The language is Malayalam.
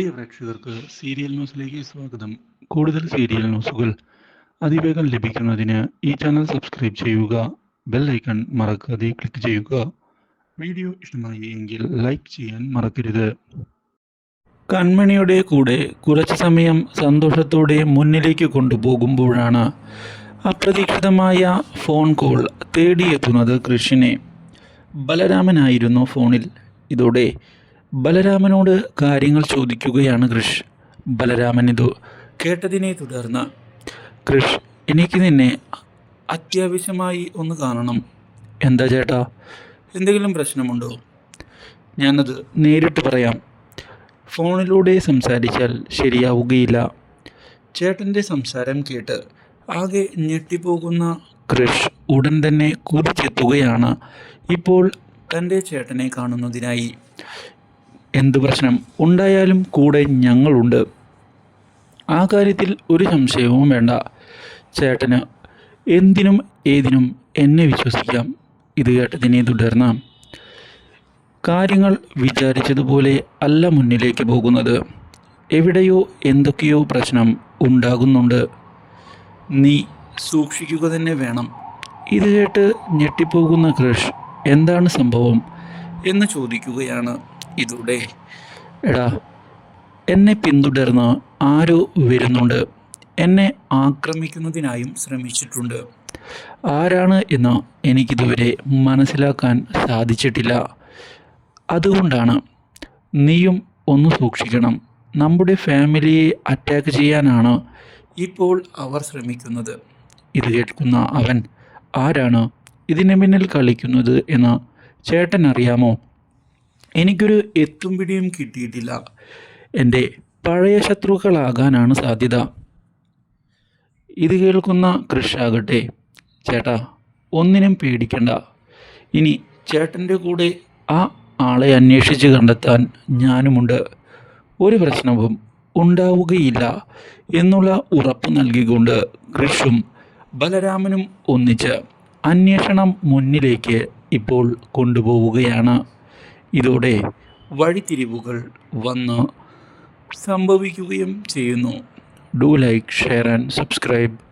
പ്രിയ പ്രേക്ഷകർക്ക് സീരിയൽ ന്യൂസിലേക്ക് സ്വാഗതം. കൂടുതൽ സീരിയൽ ന്യൂസുകൾ അതിവേഗം ലഭിക്കുന്നതിന് ഈ ചാനൽ സബ്സ്ക്രൈബ് ചെയ്യുക ബെൽ ഐക്കൺ മറക്കാതെ ക്ലിക്ക് ചെയ്യുക. വീഡിയോ ഇഷ്ടമായി എങ്കിൽ ലൈക്ക് ചെയ്യാൻ മറക്കരുത്. കൺമണിയുടെ കൂടെ കുറച്ച് സമയം സന്തോഷത്തോടെ മുന്നിലേക്ക് കൊണ്ടുപോകുമ്പോഴാണ് അപ്രതീക്ഷിതമായ ഫോൺ കോൾ തേടിയെത്തുന്നത് കൃഷിനെ. ബലരാമനായിരുന്നു ഫോണിൽ. ഇതോടെ ബലരാമനോട് കാര്യങ്ങൾ ചോദിക്കുകയാണ് കൃഷ്. ബലരാമൻ ഇതു കേട്ടതിനെ തുടർന്ന് കൃഷ് എനിക്ക് നിന്നെ അത്യാവശ്യമായി ഒന്ന് കാണണം. എന്താ ചേട്ടാ? എന്തെങ്കിലും പ്രശ്നമുണ്ടോ? ഞാനത് നേരിട്ട് പറയാം. ഫോണിലൂടെ സംസാരിച്ചാൽ ശരിയാവുകയില്ല. ചേട്ടന്റെ സംസാരം കേട്ട് ആകെ ഞെട്ടിപ്പോകുന്ന കൃഷ് ഉടൻ തന്നെ കുതിച്ചെത്തുകയാണ്. ഇപ്പോൾ തന്റെ ചേട്ടനെ കാണുന്നതിനായി എന്ത് പ്രശ്നം ഉണ്ടായാലും കൂടെ ഞങ്ങളുണ്ട്. ആ കാര്യത്തിൽ ഒരു സംശയവും വേണ്ട. ചേട്ടന് എന്തിനും ഏതിനും എന്നെ വിശ്വസിക്കാം. ഇത് കേട്ടതിനെ തുടർന്ന്. കാര്യങ്ങൾ വിചാരിച്ചതുപോലെ അല്ല മുന്നിലേക്ക് പോകുന്നത്. എവിടെയോ എന്തൊക്കെയോ പ്രശ്നം ഉണ്ടാകുന്നുണ്ട്. നീ സൂക്ഷിക്കുക തന്നെ വേണം. ഇത് കേട്ട് ഞെട്ടിപ്പോകുന്ന കൃഷ് എന്താണ് സംഭവം എന്ന് ചോദിക്കുകയാണ്. ഇതോടെ. എടാ എന്നെ പിന്തുടർന്ന് ആരോ വരുന്നുണ്ട്. എന്നെ ആക്രമിക്കുന്നതിനായും ശ്രമിച്ചിട്ടുണ്ട്. ആരാണ് എന്ന് എനിക്കിതുവരെ മനസ്സിലാക്കാൻ സാധിച്ചിട്ടില്ല. അതുകൊണ്ടാണ് നീയും ഒന്ന് സൂക്ഷിക്കണം. നമ്മുടെ ഫാമിലിയെ അറ്റാക്ക് ചെയ്യാനാണ് ഇപ്പോൾ അവർ ശ്രമിക്കുന്നത്. ഇത് കേൾക്കുന്ന അവൻ ആരാണ് ഇതിന് പിന്നിൽ കളിക്കുന്നത് എന്ന് ചേട്ടൻ അറിയാമോ എനിക്കൊരു എത്തും പിടിയും കിട്ടിയിട്ടില്ല. എന്റെ പഴയ ശത്രുക്കളാകാനാണ് സാധ്യത. ഇത് കേൾക്കുന്ന കൃഷാകട്ടെ ചേട്ടാ ഒന്നിനും പേടിക്കണ്ട. ഇനി ചേട്ടന്റെ കൂടെ ആ ആളെ അന്വേഷിച്ച് കണ്ടെത്താൻ ഞാനുമുണ്ട്. ഒരു പ്രശ്നവും ഉണ്ടാവുകയില്ല എന്നുള്ള ഉറപ്പ് നൽകിക്കൊണ്ട് കൃഷും ബലരാമനും ഒന്നിച്ച് അന്വേഷണം മുന്നിലേക്ക് ഇപ്പോൾ കൊണ്ടുപോവുകയാണ്. ഇതോടെ വഴിത്തിരിവുകൾ വന്ന് സംഭവിക്കുകയും ചെയ്യുന്നു. Do like share and subscribe